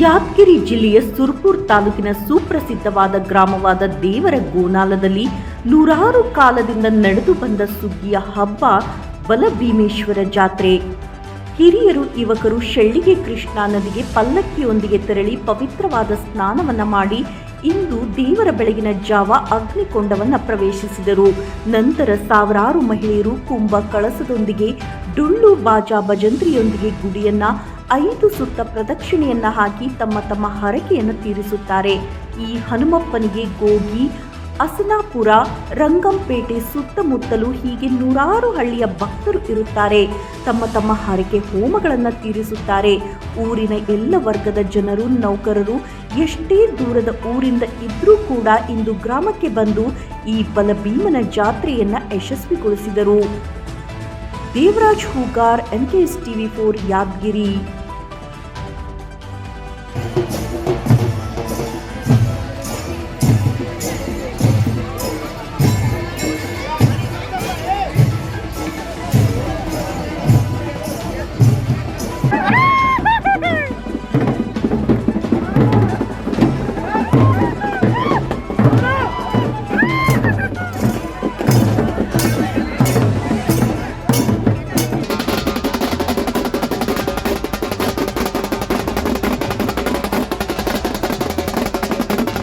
ಯಾದಗಿರಿ ಜಿಲ್ಲೆಯ ಸುರ್ಪುರ್ ತಾಲೂಕಿನ ಸುಪ್ರಸಿದ್ಧವಾದ ಗ್ರಾಮವಾದ ದೇವರ ಗೋನಾಲದಲ್ಲಿ ನೂರಾರು ಕಾಲದಿಂದ ನಡೆದು ಬಂದ ಸುಗ್ಗಿಯ ಹಬ್ಬ ಬಲಭೀಮೇಶ್ವರ ಜಾತ್ರೆ. ಹಿರಿಯರು, ಯುವಕರು ಶೆಳ್ಳಿಗೆ ಕೃಷ್ಣಾ ನದಿಗೆ ಪಲ್ಲಕ್ಕಿಯೊಂದಿಗೆ ತೆರಳಿ ಪವಿತ್ರವಾದ ಸ್ನಾನವನ್ನ ಮಾಡಿ ಇಂದು ದೇವರ ಬೆಳಗಿನ ಜಾವ ಅಗ್ನಿಕೊಂಡವನ್ನು ಪ್ರವೇಶಿಸಿದರು. ನಂತರ ಸಾವಿರಾರು ಮಹಿಳೆಯರು ಕುಂಭ ಕಳಸದೊಂದಿಗೆ ಡುಳ್ಳು ಬಾಜಾ ಭಜಂತ್ರಿಯೊಂದಿಗೆ ಗುಡಿಯನ್ನ ಐದು ಸುತ್ತ ಪ್ರದಕ್ಷಿಣೆಯನ್ನ ಹಾಕಿ ತಮ್ಮ ತಮ್ಮ ಹರಕೆಯನ್ನು ತೀರಿಸುತ್ತಾರೆ. ಈ ಹನುಮಪ್ಪನಿಗೆ ಗೋಗಿ, ಅಸನಾಪುರ, ರಂಗಂಪೇಟೆ ಸುತ್ತಮುತ್ತಲು ಹೀಗೆ ನೂರಾರು ಹಳ್ಳಿಯ ಭಕ್ತರು ಇರುತ್ತಾರೆ. ತಮ್ಮ ತಮ್ಮ ಹರಕೆ ಹೋಮಗಳನ್ನು ತೀರಿಸುತ್ತಾರೆ. ಊರಿನ ಎಲ್ಲ ವರ್ಗದ ಜನರು, ನೌಕರರು ಎಷ್ಟೇ ದೂರದ ಊರಿಂದ ಇದ್ರೂ ಕೂಡ ಇಂದು ಗ್ರಾಮಕ್ಕೆ ಬಂದು ಈ ಬಲಭೀಮನ ಜಾತ್ರೆಯನ್ನು ಯಶಸ್ವಿಗೊಳಿಸಿದರು. Devaraj Hoogar N K S TV four Yadagiri.